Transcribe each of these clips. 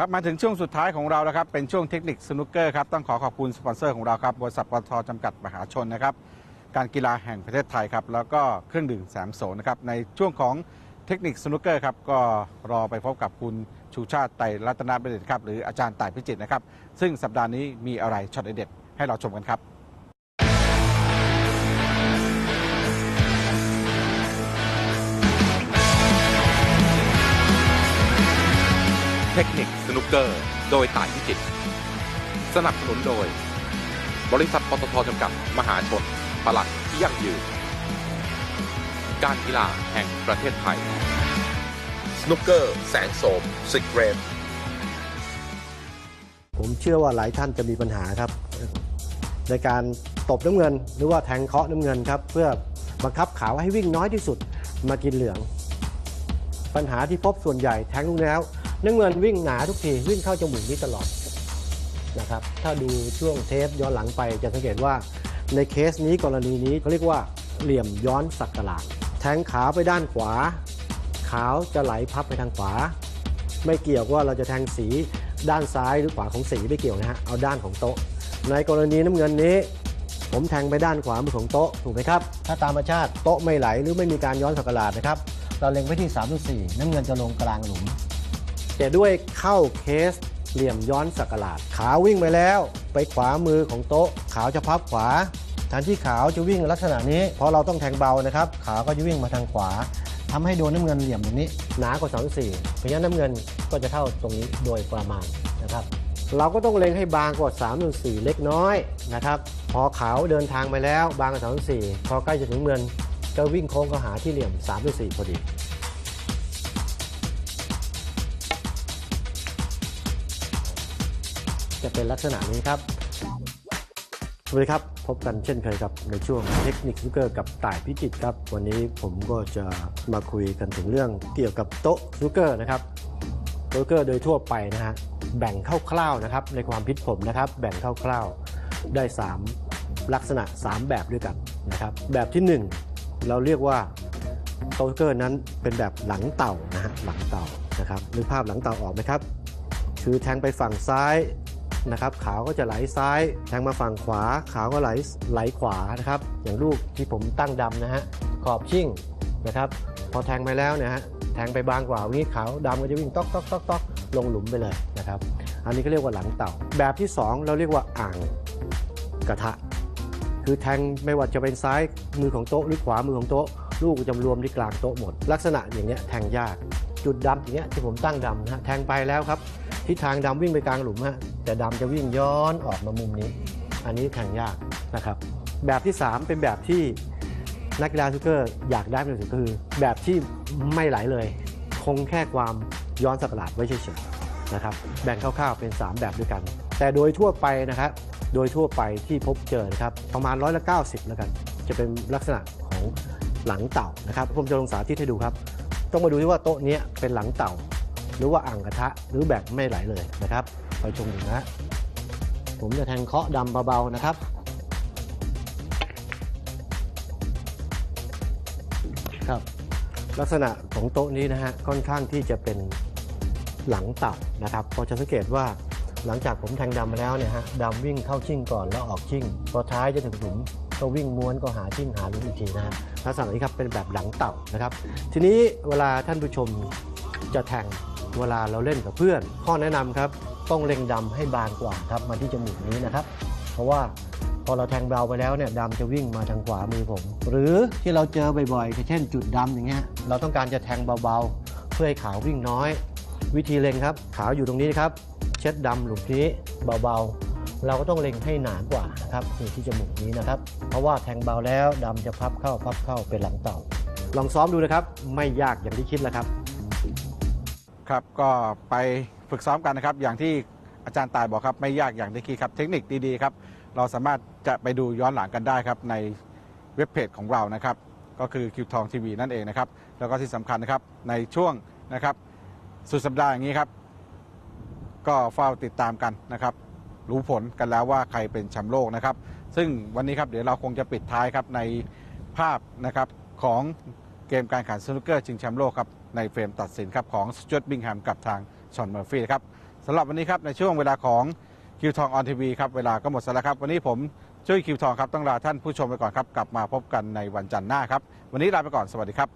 ครับมาถึงช่วงสุดท้ายของเราแล้วครับ เป็นช่วงเทคนิคสนุกเกอร์ครับ ต้องขอขอบคุณสปอนเซอร์ของเราครับ บริษัทปตทจำกัดมหาชนนะครับ การกีฬาแห่งประเทศไทยครับ แล้วก็เครื่องดื่มแสมโสนะครับ ในช่วงของเทคนิคสนุกเกอร์ครับ ก็รอไปพบกับคุณชูชาติไตรรัตนประดิษฐ์ครับ หรืออาจารย์ต่ายพิจิตรนะครับ ซึ่งสัปดาห์นี้มีอะไรช็อตเด็ดๆให้เราชมกันครับเทคนิค เกอร์ โดยต่ายพิจิตรสนับสนุนโดย บริษัทปตทจำกัด มหาชนพลังที่ยั่งยืน การกีฬาแห่งประเทศไทย สนุกเกอร์ แสงโสมสิกเรมผมเชื่อว่าหลายท่านจะมีปัญหาครับ ในการตบน้ำเงิน หรือว่าแทงเคาะน้ำเงินครับ เพื่อบังคับขาวให้วิ่งน้อยที่สุดมากินเหลือง ปัญหาที่พบส่วนใหญ่แทงลูกแล้ว น้ำเงินวิ่งหนาทุกทีวิ่งเข้าจมูกนี้ตลอดนะครับถ้าดูช่วงเทปย้อนหลังไปจะสังเกตว่าในเคสนี้กรณีนี้เขาเรียกว่าเหลี่ยมย้อนสักกลาดแทงขาไปด้านขวา ขาวจะไหลพับไปทางขวา ไม่เกี่ยวว่าเราจะแทงสีด้านซ้ายหรือขวาของสีไม่เกี่ยวนะฮะเอาด้านของโต๊ะ ในกรณีน้ำเงินนี้ ผมแทงไปด้านขวามือของโต๊ะถูกไหมครับถ้าตามธรรมชาติโต๊ะไม่ไหลหรือไม่มีการย้อนสักหลาดนะครับเราเล็งไปที่3ามสี่น้ำเงินจะลงกลางหลุม แต่ด้วยเข้าเคสเหลี่ยมย้อนสักหลาด ขาวิ่งไปแล้ว ไปขวามือของโต๊ะ ขาวจะพับขวาแทนที่ขาวจะวิ่งลักษณะนี้ เพราะเราต้องแทงเบานะครับ ขาวก็จะวิ่งมาทางขวาทำให้โดนน้ำเงินเหลี่ยมตรงนี้ หนากว่า2 4เพราะฉะนั้นน้ำเงินก็จะเท่าตรงนี้โดยประมาณนะครับ เราก็ต้องเล็งให้บางกว่า3 4 เล็กน้อยนะครับพอขาวเดินทางไปแล้วบางกว่า3 4พอใกล้จะถึงเงินก็วิ่งโค้งเข้าหาที่เหลี่ยม3 4พอดี จะเป็นลักษณะนี้ครับ สวัสดีครับ พบกันเช่นเคยครับในช่วงเทคนิคสนุกเกอร์กับต่ายพิจิตครับ วันนี้ผมก็จะมาคุยกันถึงเรื่องเกี่ยวกับโต๊ะสนุกเกอร์นะครับโต๊ะสนุกเกอร์โดยทั่วไปนะฮะแบ่งคร่าวๆนะครับในความคิดผมนะครับ แบ่งคร่าวๆได้ 3 ลักษณะ 3 แบบด้วยกันนะครับแบบที่ 1 เราเรียกว่าโต๊ะสนุกเกอร์นั้นเป็นแบบหลังเต่านะฮะหลังเต่านะครับนึกภาพหลังเต่าออกไหมครับคือแทงไปฝั่งซ้าย นะครับขาวก็จะไหลซ้ายแทงมาฝั่งขวา ขาวก็ไหลไหลขวานะครับอย่างลูกที่ผมตั้งดำนะฮะขอบชิ่งนะครับพอแทงไปแล้วเนี่ยฮะแทงไปบางกว่าวันนี้ขาวดำก็จะวิ่งต๊อกต๊อกต๊อกต๊อกลงหลุมไปเลยนะครับอันนี้ก็เรียกว่าหลังเต่า แบบที่ 2 เราเรียกว่าอ่างกระทะ คือแทงไม่ว่าจะเป็นซ้ายมือของโต๊ะหรือขวามือของโต๊ะ ลูกจะรวมที่กลางโต๊ะหมด ลักษณะอย่างเงี้ยแทงยากจุดดำอย่างเงี้ยที่ผมตั้งดำนะฮะแทงไปแล้วครับ ทิศทางดำวิ่งไปกลางหลุมฮะแต่ดำจะวิ่งย้อนออกมามุมนี้ อันนี้แทงยากนะครับ แบบที่ 3 เป็นแบบที่นักกีฬาสนุกเกอร์อยากได้เป็นสุดก็คือ แบบที่ไม่ไหลเลย คงแค่ความย้อนสักหลาดไว้เฉยๆนะครับแบ่งคร่าวๆเป็น 3 แบบด้วยกัน แต่โดยทั่วไปนะครับโดยทั่วไปที่พบเจอนะครับประมาณร้อยละ90แล้วกัน จะเป็นลักษณะของหลังเต่านะครับผมจะลงสาธิตให้ดูครับ ต้องมาดูที่ว่าโต๊ะนี้เป็นหลังเต่า หรือว่าอ่างกระทะหรือแบบไม่ไหลเลยนะครับไปชมดูนะฮะผมจะแทงเคาะดำเบาๆนะครับครับ ลักษณะของโต๊ะนี้นะฮะค่อนข้างที่จะเป็นหลังเต่านะครับพอจะสังเกตว่าหลังจากผมแทงดำมาแล้วเนี่ยฮะดำวิ่งเข้าชิ่งก่อนแล้วออกชิ่งพอท้ายจะถึงหลุมก็วิ่งม้วนก็หาชิ่งหาหลุมอีกทีนะฮะลักษณะนี้ครับเป็นแบบหลังเต่านะครับ ทีนี้เวลาท่านผู้ชมจะแทง เวลาเราเล่นกับเพื่อน ข้อแนะนำครับ ต้องเล็งดำให้บางกว่าครับมาที่จมูกนี้นะครับ เพราะว่าพอเราแทงเบาไปแล้วเนี่ยดำจะวิ่งมาทางขวามือผม หรือที่เราเจอบ่อยๆเช่น จุดดำอย่างเงี้ยเราต้องการจะแทงเบาๆ เพื่อให้ขาววิ่งน้อย วิธีเล็งครับ ขาวอยู่ตรงนี้ครับ เช็ดดำหลุมนี้เบาๆ เราก็ต้องเล็งให้หนากว่านะครับอยู่ที่จมูกนี้นะครับ เพราะว่าแทงเบาแล้วดำจะพับเข้าพับเข้าเป็นหลังเต่า ลองซ้อมดูนะครับ ไม่ยากอย่างที่คิดแล้วครับ ครับก็ไปฝึกซ้อมกันนะครับ อย่างที่อาจารย์ตายบอกครับไม่ยากอย่างที่คิดครับ เทคนิคดีๆครับ เราสามารถจะไปดูย้อนหลังกันได้ครับในเว็บเพจของเรานะครับ ก็คือคิวทองทีวีนั่นเองนะครับ แล้วก็ที่สำคัญนะครับในช่วงนะครับ สุดสัปดาห์อย่างนี้ครับ ก็เฝ้าติดตามกันนะครับ รู้ผลกันแล้วว่าใครเป็นแชมป์โลกนะครับ ซึ่งวันนี้ครับเดี๋ยวเราคงจะปิดท้ายครับในภาพนะครับของ เกมการแข่งขันสนุกเกอร์ชิงแชมป์โลกครับในเฟรมตัดสินครับของสจวตบิงแฮมกับทางชอนเมอร์ฟี่ครับสำหรับวันนี้ครับในช่วงเวลาของคิวทองออนทีวีครับเวลาก็หมดแล้วครับ วันนี้ผมจุ้ยคิวทองครับต้องลาท่านผู้ชมไปก่อนครับ กลับมาพบกันในวันจันทร์หน้าครับ วันนี้ลาไปก่อนสวัสดีครับ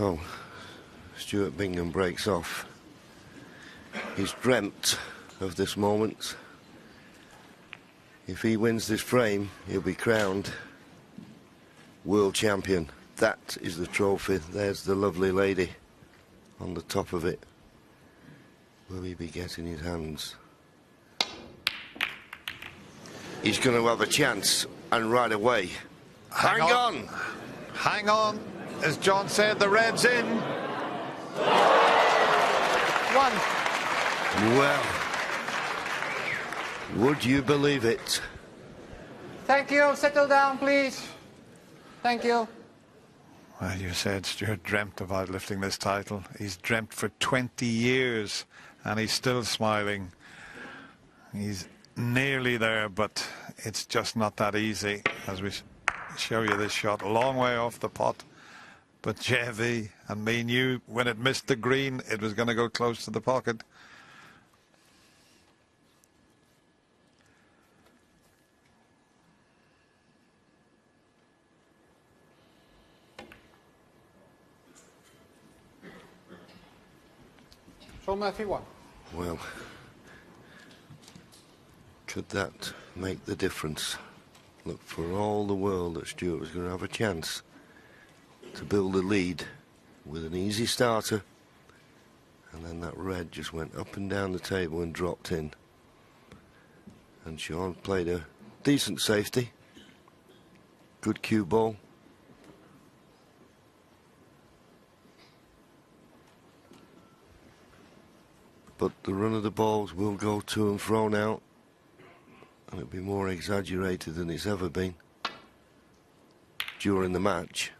So, Stuart Bingham breaks off. He's dreamt of this moment. If he wins this frame, he'll be crowned world champion. That is the trophy. There's the lovely lady on the top of it. Will he be getting his hands? He's going to have a chance, and right away. Hang, Hang on. on. Hang on. As John said, the red's in. One. Well, would you believe it? Thank you. Settle down, please. Thank you. Well, you said Stuart dreamt about lifting this title. He's dreamt for 20 years and he's still smiling. He's nearly there, but it's just not that easy as we show you this shot. A long way off the pot. But JV and me knew when it missed the green, it was going to go close to the pocket. Show Murphy one. Well, could that make the difference? Look, for all the world that Stuart was going to have a chance to build a lead with an easy starter, and then that red just went up and down the table and dropped in. And Sean played a decent safety, good cue ball. But the run of the balls will go to and fro now, and it'll be more exaggerated than it's ever been during the match.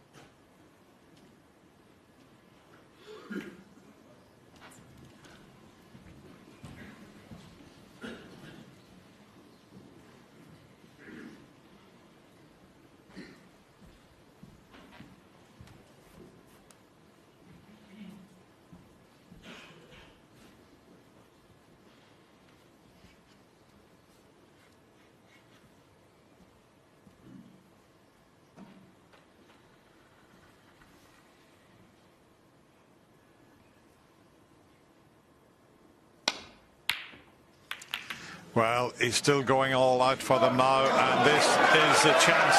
Well, he's still going all out for them now, and this is a chance.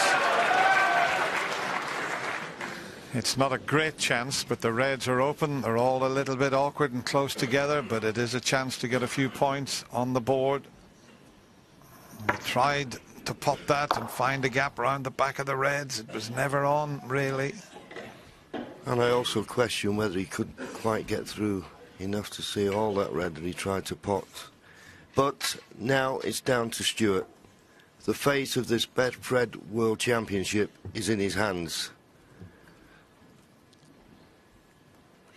It's not a great chance, but the Reds are open. They're all a little bit awkward and close together, but it is a chance to get a few points on the board. They tried to pop that and find a gap round the back of the Reds. It was never on, really. And I also question whether he could quite get through enough to see all that red that he tried to pot. But now it's down to Stuart. The fate of this Betfred World Championship is in his hands.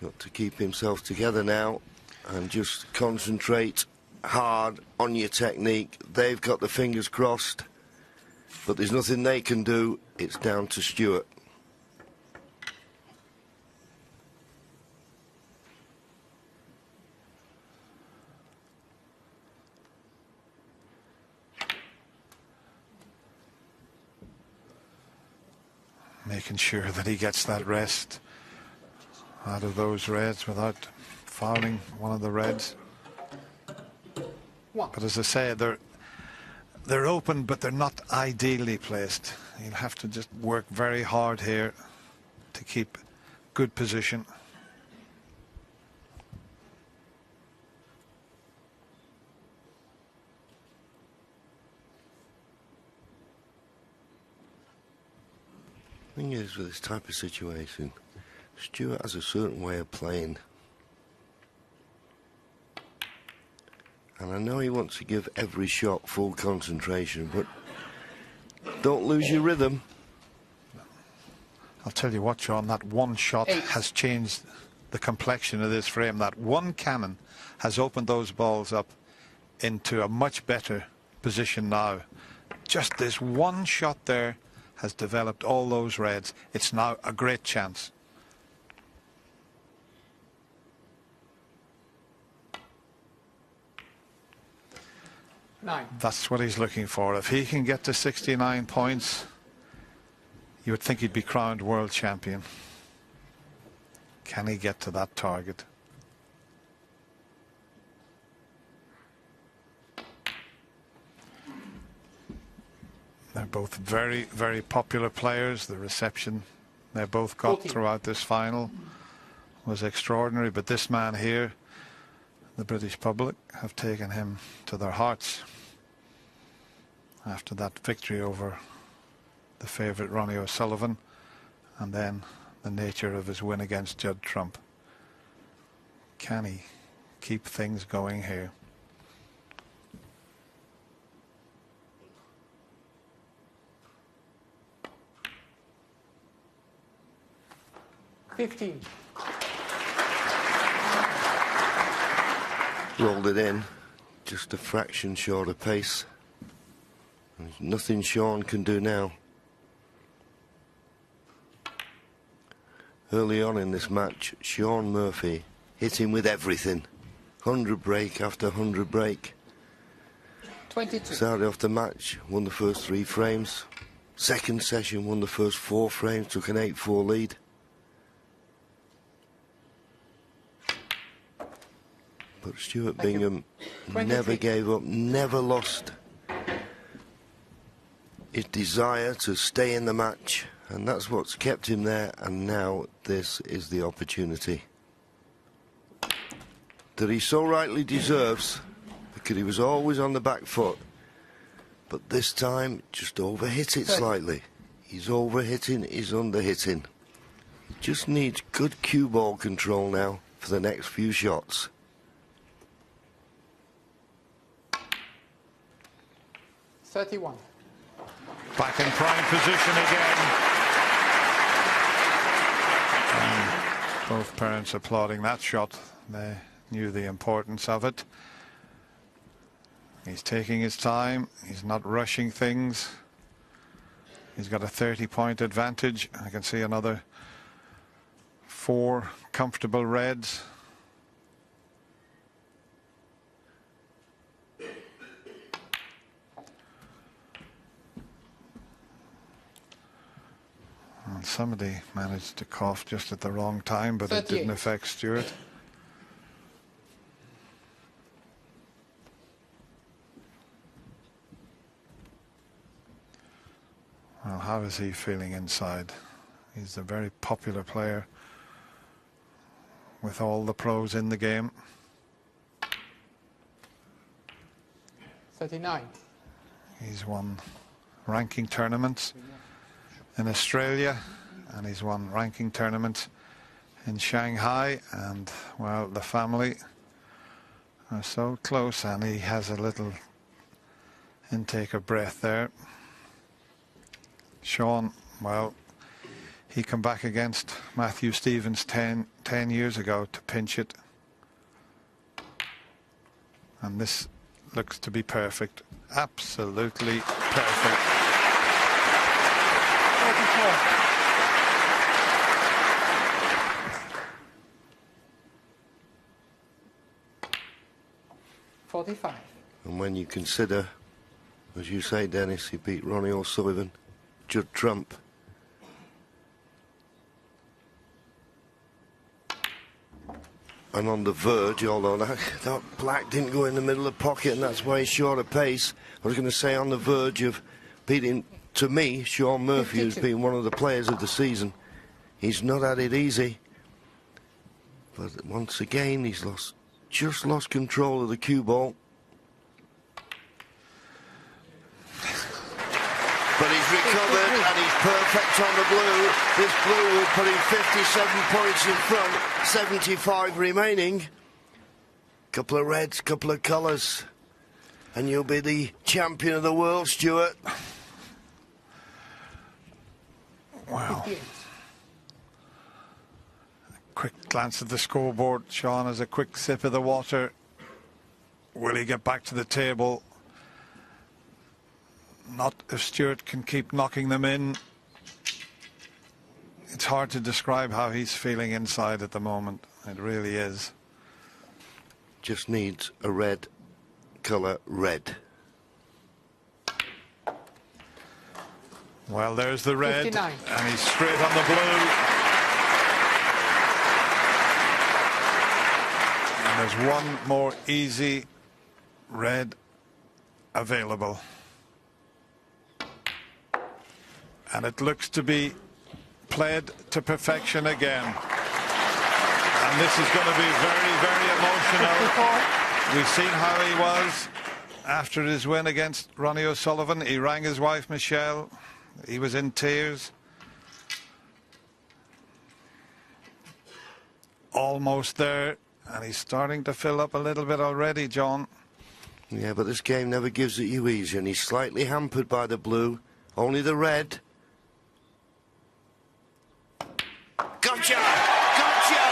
Got to keep himself together now and just concentrate hard on your technique. They've got the fingers crossed, but there's nothing they can do. It's down to Stuart. Making sure that he gets that rest out of those Reds without fouling one of the Reds. But as I say, they're they're open, but they're not ideally placed. You'll have to just work very hard here to keep good position. Thing is, with this type of situation, Stuart has a certain way of playing. And I know he wants to give every shot full concentration, but don't lose your rhythm. I'll tell you what, John, that one shot Eight. has changed the complexion of this frame. That one cannon has opened those balls up into a much better position now. Just this one shot there has developed all those reds. It's now a great chance. Nine. That's what he's looking for. If he can get to 69 points, you would think he'd be crowned world champion. Can he get to that target? They're both very, very popular players. The reception they both got Fourteen. throughout this final was extraordinary. But this man here, the British public, have taken him to their hearts after that victory over the favourite Ronnie O'Sullivan and then the nature of his win against Judd Trump. Can he keep things going here? Fifteen. Rolled it in, just a fraction short of pace. There's nothing Sean can do now. Early on in this match, Sean Murphy hit him with everything. 100 break after 100 break. Twenty-two. Started off the match, won the first three frames. Second session, won the first four frames, took an 8-4 lead. But Stuart Bingham never gave up, never lost his desire to stay in the match, and that's what's kept him there. And now this is the opportunity that he so rightly deserves because he was always on the back foot. But this time, just overhit it slightly. He's overhitting, he's underhitting. Just needs good cue ball control now for the next few shots. Thirty-one. Back in prime position again. And both parents applauding that shot. They knew the importance of it. He's taking his time. He's not rushing things. He's got a 30 point advantage. I can see another four comfortable reds. And somebody managed to cough just at the wrong time, but it didn't 38. affect Stewart. Well, how is he feeling inside? He's a very popular player with all the pros in the game. Thirty-nine. He's won ranking tournaments in Australia and he's won ranking tournaments in Shanghai and well the family are so close and he has a little intake of breath there. Sean, well, he come back against Matthew Stevens 10, 10 years ago to pinch it. And this looks to be perfect. Absolutely perfect. Forty-four. Forty-five. And when you consider, as you say, Dennis, he beat Ronnie O'Sullivan, Judd Trump. And on the verge, although that, that black didn't go in the middle of the pocket, and that's why he's short of pace. I was going to say on the verge of beating, to me, Sean Murphy has been one of the players of the season. He's not had it easy. But once again, he's lost, just lost control of the cue ball. But he's recovered and he's perfect on the blue. This blue will put him 57 points in front, 75 remaining. Couple of reds, couple of colours. And you'll be the champion of the world, Stuart. Wow. Fifty-eight. Quick glance at the scoreboard. Sean has a quick sip of the water. Will he get back to the table? Not if Stewart can keep knocking them in. It's hard to describe how he's feeling inside at the moment. It really is. Just needs a red colour red. Well, there's the red, 59. and he's straight on the blue. And there's one more easy red available. And it looks to be played to perfection again. And this is going to be very, very emotional. We've seen how he was after his win against Ronnie O'Sullivan. He rang his wife Michelle. He was in tears. Almost there, and he's starting to fill up a little bit already, John. Yeah, but this game never gives it you easy, and he's slightly hampered by the blue. Only the red. Gotcha! Gotcha!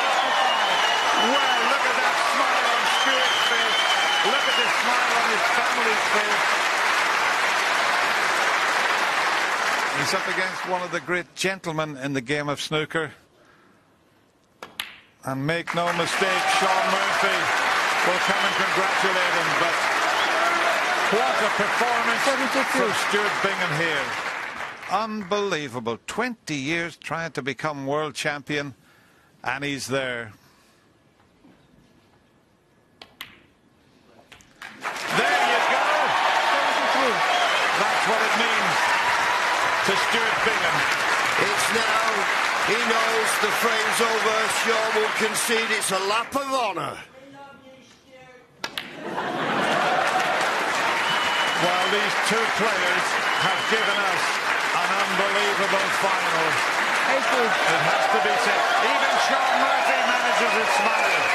Well, look at that smile on Stuart's face. Look at the smile on his family's face. He's up against one of the great gentlemen in the game of snooker. And make no mistake, Sean Murphy will come and congratulate him. But what a performance 72. from Stuart Bingham here. Unbelievable. 20 years trying to become world champion, and he's. There you go. 73. That's what it means to Stuart Bingham. It's now. He knows the frame's over. Shaw will concede. It's a lap of honour. Well, these two players have given us an unbelievable final. It has to be said. Even Sean Murphy manages a smile.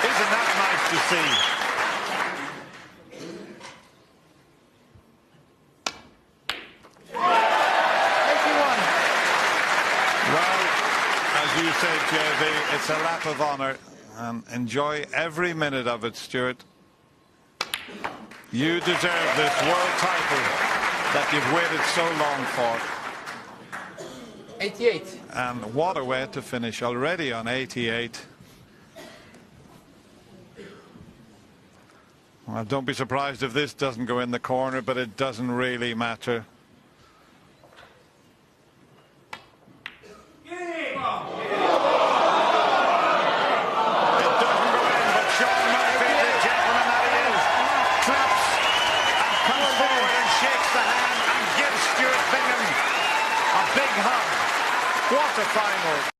Isn't that nice to see? Eighty-one. Well, as you said, JV, it's a lap of honour. And enjoy every minute of it, Stuart. You deserve this world title that you've waited so long for. 88. And what a way to finish already on 88. Well, don't be surprised if this doesn't go in the corner, but it doesn't really matter.